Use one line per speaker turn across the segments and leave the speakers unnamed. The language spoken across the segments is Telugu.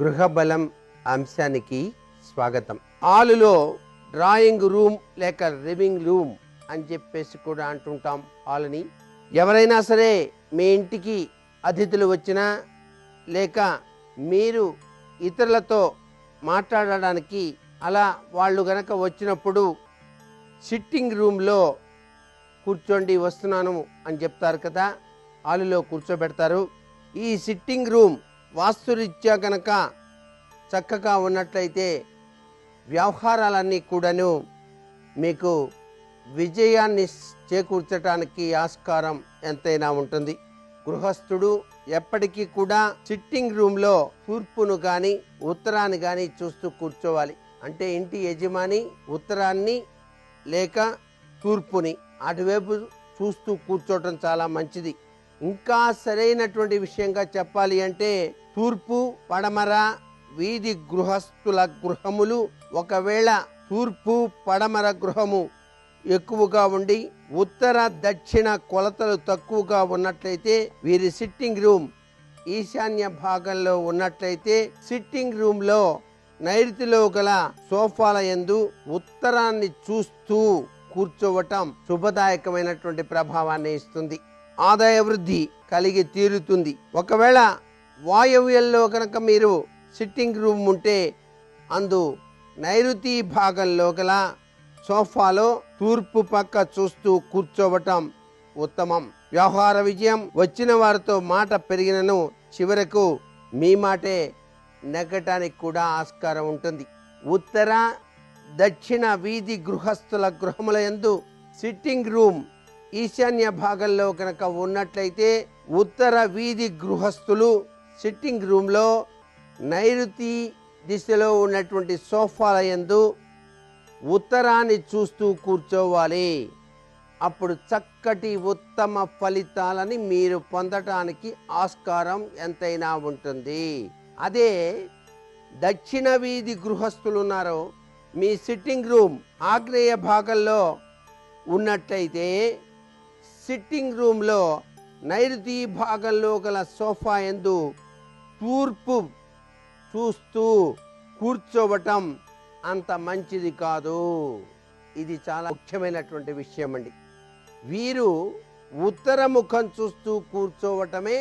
గృహబలం అంశానికి స్వాగతం. హాలులో డ్రాయింగ్ రూమ్ లేక లివింగ్ రూమ్ అని చెప్పేసి కూడా అంటుంటాం హాల్ని. ఎవరైనా సరే మీ ఇంటికి అతిథులు వచ్చినా లేక మీరు ఇతరులతో మాట్లాడడానికి అలా వాళ్ళు గనక వచ్చినప్పుడు సిట్టింగ్ రూమ్లో కూర్చోండి వస్తున్నాను అని చెప్తారు కదా. హాలులో కూర్చోబెడతారు. ఈ సిట్టింగ్ రూమ్ వాస్తురీత్యా కనుక చక్కగా ఉన్నట్లయితే వ్యవహారాలన్నీ కూడాను మీకు విజయాన్ని చేకూర్చడానికి ఆస్కారం ఎంతైనా ఉంటుంది. గృహస్థుడు ఎప్పటికీ కూడా సిట్టింగ్ రూమ్లో తూర్పును కానీ ఉత్తరాన్ని కానీ చూస్తూ కూర్చోవాలి. అంటే ఇంటి యజమాని ఉత్తరాన్ని లేక తూర్పుని అటువైపు చూస్తూ కూర్చోవటం చాలా మంచిది. ఇంకా సరైనటువంటి విషయంగా చెప్పాలి అంటే తూర్పు పడమర వీధి గృహస్థుల గృహములు ఒకవేళ తూర్పు పడమర గృహము ఎక్కువగా ఉండి ఉత్తర దక్షిణ కొలతలు తక్కువగా ఉన్నట్లయితే వీరి సిట్టింగ్ రూమ్ ఈశాన్య భాగంలో ఉన్నట్లయితే సిట్టింగ్ రూమ్లో నైరుతిలో గల సోఫాల ఎందు ఉత్తరాన్ని చూస్తూ కూర్చోవటం శుభదాయకమైనటువంటి ప్రభావాన్ని ఇస్తుంది. ఆదాయ వృద్ధి కలిగి తీరుతుంది. ఒకవేళ వాయవ్యంలో కనుక మీరు సిట్టింగ్ రూమ్ ఉంటే అందు నైరుతి భాగంలో గల సోఫాలో తూర్పు పక్క చూస్తూ కూర్చోవటం ఉత్తమం. వ్యవహార విజయం వచ్చిన వారితో మాట పెరిగినను చివరకు మీ మాటే నెగ్గటానికి కూడా ఆస్కారం ఉంటుంది. ఉత్తర దక్షిణ వీధి గృహస్థుల గృహముల యందు సిట్టింగ్ రూమ్ ఈశాన్య భాగంలో కనుక ఉన్నట్లయితే ఉత్తర వీధి గృహస్థులు సిట్టింగ్ రూమ్లో నైరుతి దిశలో ఉన్నటువంటి సోఫాల యందు ఉత్తరాన్ని చూస్తూ కూర్చోవాలి. అప్పుడు చక్కటి ఉత్తమ ఫలితాలని మీరు పొందటానికి ఆస్కారం ఎంతైనా ఉంటుంది. అదే దక్షిణ వీధి గృహస్థులు ఉన్నారో మీ సిట్టింగ్ రూమ్ ఆగ్నేయ భాగంలో ఉన్నట్లయితే సిట్టింగ్ రూమ్లో నైరుతి భాగంలో గల సోఫా ఎందు తూర్పు చూస్తూ కూర్చోవటం అంత మంచిది కాదు. ఇది చాలా ముఖ్యమైనటువంటి విషయం అండి. వీరు ఉత్తర ముఖం చూస్తూ కూర్చోవటమే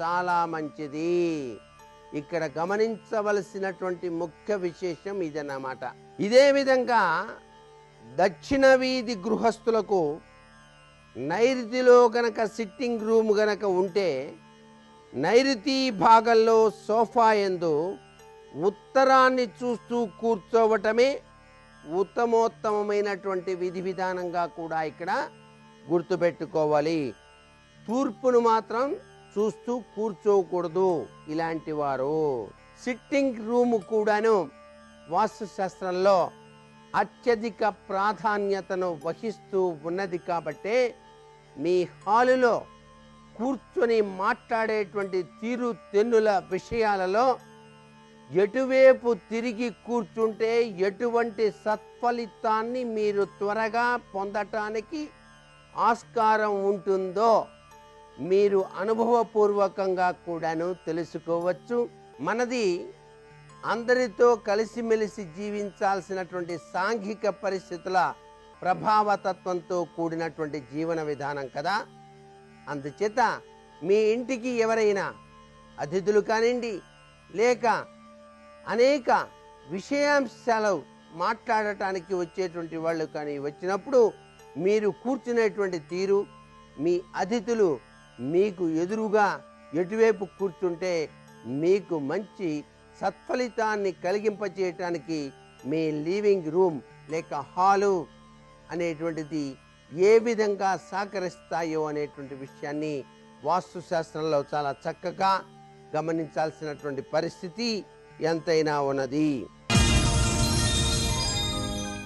చాలా మంచిది. ఇక్కడ గమనించవలసినటువంటి ముఖ్య విశేషం ఇదన్నమాట. ఇదే విధంగా దక్షిణ వీధి గృహస్థులకు నైరుతిలో గనక సిట్టింగ్ రూమ్ గనక ఉంటే నైరుతి భాగంలో సోఫా ఎందు ఉత్తరాన్ని చూస్తూ కూర్చోవటమే ఉత్తమోత్తమమైనటువంటి విధి విధానంగా కూడా ఇక్కడ గుర్తుపెట్టుకోవాలి. తూర్పును మాత్రం చూస్తూ కూర్చోకూడదు ఇలాంటి వారు. సిట్టింగ్ రూమ్ కూడాను వాస్తుశాస్త్రంలో అత్యధిక ప్రాధాన్యతను వహిస్తూ ఉన్నది కాబట్టే మీ హాలులో కూర్చొని మాట్లాడేటువంటి తీరు తెన్నుల విషయాలలో ఎటువైపు తిరిగి కూర్చుంటే ఎటువంటి సత్ఫలితాన్ని మీరు త్వరగా పొందటానికి ఆస్కారం ఉంటుందో మీరు అనుభవపూర్వకంగా కూడాను తెలుసుకోవచ్చు. మనది అందరితో కలిసిమెలిసి జీవించాల్సినటువంటి సాంఘిక పరిస్థితుల ప్రభావతత్వంతో కూడినటువంటి జీవన విధానం కదా. అందుచేత మీ ఇంటికి ఎవరైనా అతిథులు కానివ్వండి లేక అనేక విషయాంశాలు మాట్లాడటానికి వచ్చేటువంటి వాళ్ళు కానీ వచ్చినప్పుడు మీరు కూర్చునేటువంటి తీరు మీ అతిథులు మీకు ఎదురుగా ఎటువైపు కూర్చుంటే మీకు మంచి సత్ఫలితాన్ని కలిగింపచేయటానికి మీ లివింగ్ రూమ్ లేక హాలు అనేటువంటిది ఏ విధంగా సహకరిస్తాయో అనేటువంటి విషయాన్ని వాస్తుశాస్త్రంలో చాలా చక్కగా గమనించాల్సినటువంటి పరిస్థితి ఎంతైనా ఉన్నది.